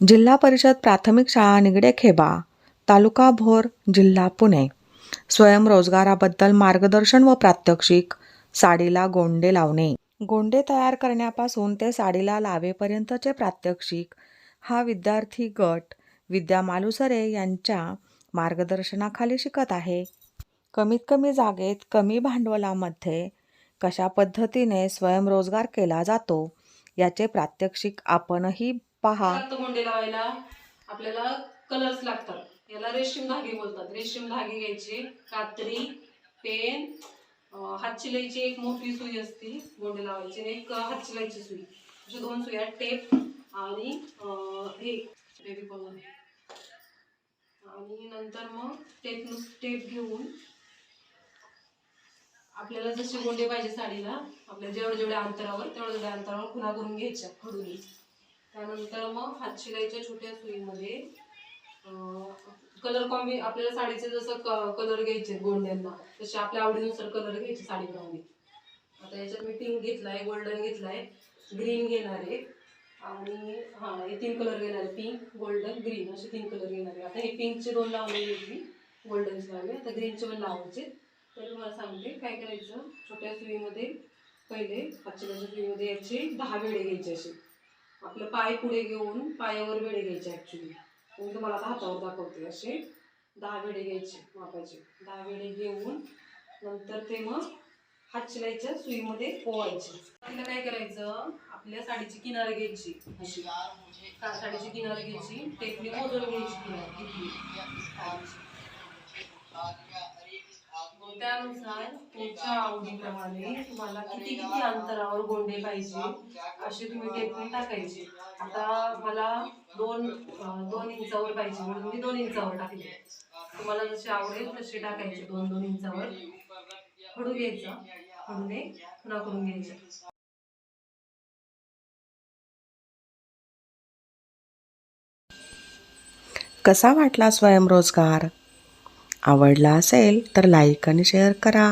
जिल्हा परिषद प्राथमिक शाळा निगडे खेबा तालुका भोर जिल्हा पुणे. स्वयंरोजगाराबद्दल मार्गदर्शन व प्रात्यक्षिक साडीला गोंडे लावणे. गोंडे तयार करण्यापासून ते साडीला लावेपर्यंतचे प्रात्यक्षिक हा विद्यार्थी गट विद्या मालुसरे यांच्या मार्गदर्शनाखाली शिकत आहे. कमीत कमी जागेत कमी भांडवलामध्ये कशा पद्धतीने स्वयंरोजगार केला जातो याचे प्रात्यक्षिक आपणही पहा. गुंडे लावायला आपल्याला कलर्स लागतात. याला रेशीम धागे बोलतात. रेशीम धागे घ्यायचे कात्री पेन अं, हातशिलाईची एक मोठी सुई असते गोंडे लावायची आणि एक हातशिलाईची सुई. अशा दोन सुया टेप आणि हे फेविकॉल आणि नंतर मग टेप टेप घेऊन आपल्याला जसे गोंडे पाहिजे साडीला आपल्या जेवढ्या जेवढ्या अंतरावर तेवढ्या तेवढ्या अंतरावर खुणा करून घ्यायच्या खडून त्यानंतर मग हातशिलाईच्या छोट्या सुईमध्ये कलर कॉम्बी आपल्याला साडीचे जसं कलर घ्यायचे गोंड्यांना तसे आपल्या आवडीनुसार कलर घ्यायचे साडीप्रमाणे आता याच्यात मी पिंक घेतलाय गोल्डन घेतलाय ग्रीन घेणार आहे. आणि हा हे तीन कलर घेणार आहे पिंक गोल्डन ग्रीन असे तीन कलर घेणार आहे. आता हे पिंकचे दोन लावलेले मी गोल्डनचे लावले. आता ग्रीनचे पण लावायचे तर मला सांगते काय करायचं छोट्या सुईमध्ये पहिले पाचशे सुईमध्ये याचे दहा वेळे घ्यायचे असे. आपलं पाय पुढे घेऊन पायावर वेडे घ्यायचे ॲक्च्युली मी तुम्हाला आता हातावर दाखवते असे. दहा वेडे घ्यायचे मापाचे दहा वेडे घेऊन नंतर ते मग हातशिलाईच्या सुईमध्ये पोवायचे तिला काय करायचं? आपल्या साडीची किनार घ्यायची. अशी. का साडीची किनार घ्यायची. टेपली मोजून घ्यायची. किनार किती तुमच्या आवडीप्रमाणे तुम्हाला किती किती अंतरावर गोंडे पाहिजे असे तुम्ही टेपने टाकायचे. आता मला दोन दोन इंचावर पाहिजे म्हणून मी दोन इंचावर टाकले. तुम्हाला जसे आवडेल तसे टाकायचे दोन दोन इंचावर. खडू घ्यायचा खडूने खुणा करून घ्यायच्या कसा वाटला स्वयंरोजगार? आवडला असेल तर लाईक आणि शेअर करा.